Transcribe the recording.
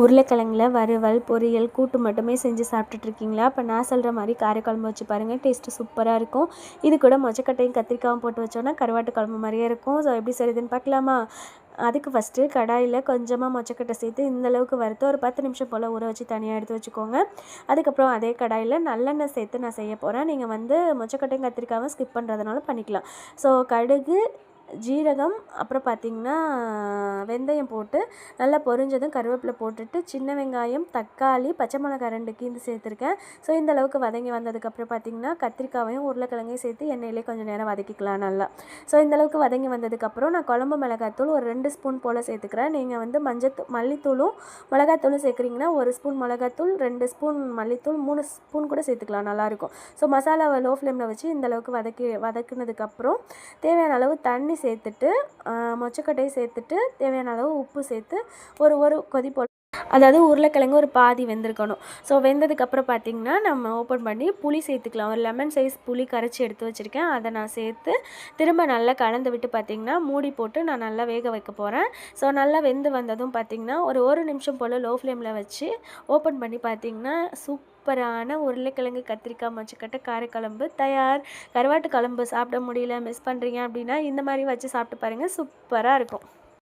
உருளைக்கிழங்குல வறுவல் பொரியல் கூட்டு மட்டுமே செஞ்சு சாப்பிட்டுட்ருக்கீங்களா? இப்போ நான் சொல்கிற மாதிரி காரைக்குழம்பு வச்சு பாருங்கள் டேஸ்ட்டு சூப்பராக இருக்கும். இது கூட மொச்சக்கட்டையும் கத்திரிக்காயும் போட்டு வச்சோன்னா கருவாட்டு குழம்பு மாதிரியே இருக்கும். ஸோ எப்படி செய்யுதுன்னு பார்க்கலாமா? அதுக்கு ஃபஸ்ட்டு கடாயில் கொஞ்சமாக மொச்சக்கட்டை சேர்த்து இந்தளவுக்கு வறுத்து ஒரு பத்து நிமிஷம் போல் ஊற வச்சு தனியாக எடுத்து வச்சுக்கோங்க. அதுக்கப்புறம் அதே கடாயில் நல்லெண்ணெய் சேர்த்து நான் செய்ய போகிறேன் நீங்கள் வந்து மொச்சக்கட்டையும் கத்திரிக்காயும் ஸ்கிப் பண்ணுறதுனால பண்ணிக்கலாம். ஸோ கடுகு ஜீரகம் அப்புறம் பார்த்திங்கன்னா வெந்தயம் போட்டு நல்லா பொரிஞ்சதும் கருவேப்பிலை போட்டுட்டு சின்ன வெங்காயம் தக்காளி பச்சை மிளகாய் ரெண்டு கீந்து சேர்த்துருக்கேன். ஸோ இந்த அளவுக்கு வதங்கி வந்ததுக்கப்புறம் பார்த்திங்கன்னா கத்திரிக்காவையும் உருளைக்கிழங்கையும் சேர்த்து எண்ணெயிலே கொஞ்சம் நேரம் வதக்கிக்கலாம் நல்லா. ஸோ இந்த அளவுக்கு வதங்கி வந்ததுக்கப்புறம் நான் குழம்பு மிளகாத்தூள் ஒரு ரெண்டு ஸ்பூன் போல் சேர்த்துக்கிறேன். நீங்கள் வந்து மஞ்சள் மல்லித்தூளும் மிளகாத்தூளும் சேர்க்குறீங்கன்னா ஒரு ஸ்பூன் மிளகாத்தூள் ரெண்டு ஸ்பூன் மல்லித்தூள் மூணு ஸ்பூன் கூட சேர்த்துக்கலாம் நல்லாயிருக்கும் ஸோ மசாலாவை லோ ஃப்ளேமில் வச்சு இந்த அளவுக்கு வதக்கி வதக்குனதுக்கப்புறம் தேவையான அளவு தண்ணி சேர்த்துட்டு மொச்சக்கொட்டையை சேர்த்துட்டு தேவையான அளவு உப்பு சேர்த்து ஒரு ஒரு கொதி போல் அதாவது உருளைக்கிழங்கு ஒரு பாதி வெந்திருக்கணும். ஸோ வெந்ததுக்கப்புறம் பார்த்திங்கன்னா நம்ம ஓப்பன் பண்ணி புளி சேர்த்துக்கலாம். ஒரு லெமன் சைஸ் புளி கரைச்சி எடுத்து வச்சுருக்கேன். அதை நான் சேர்த்து திரும்ப நல்லா கலந்து விட்டு பார்த்திங்கன்னா மூடி போட்டு நான் நல்லா வேக வைக்க போகிறேன் ஸோ நல்லா வெந்து வந்ததும் பார்த்திங்கன்னா ஒரு ஒரு நிமிஷம் போல் லோ ஃப்ளேமில் வச்சு ஓப்பன் பண்ணி பார்த்திங்கன்னா சூப்பரான உருளைக்கிழங்கு கத்திரிக்காய் மொச்சக்கட்டை காரக்குழம்பு தயார். கருவாட்டு குழம்பு சாப்பிட முடியல மிஸ் பண்ணுறீங்க அப்படின்னா இந்த மாதிரி வச்சு சாப்பிட்டு பாருங்கள் சூப்பராக இருக்கும்.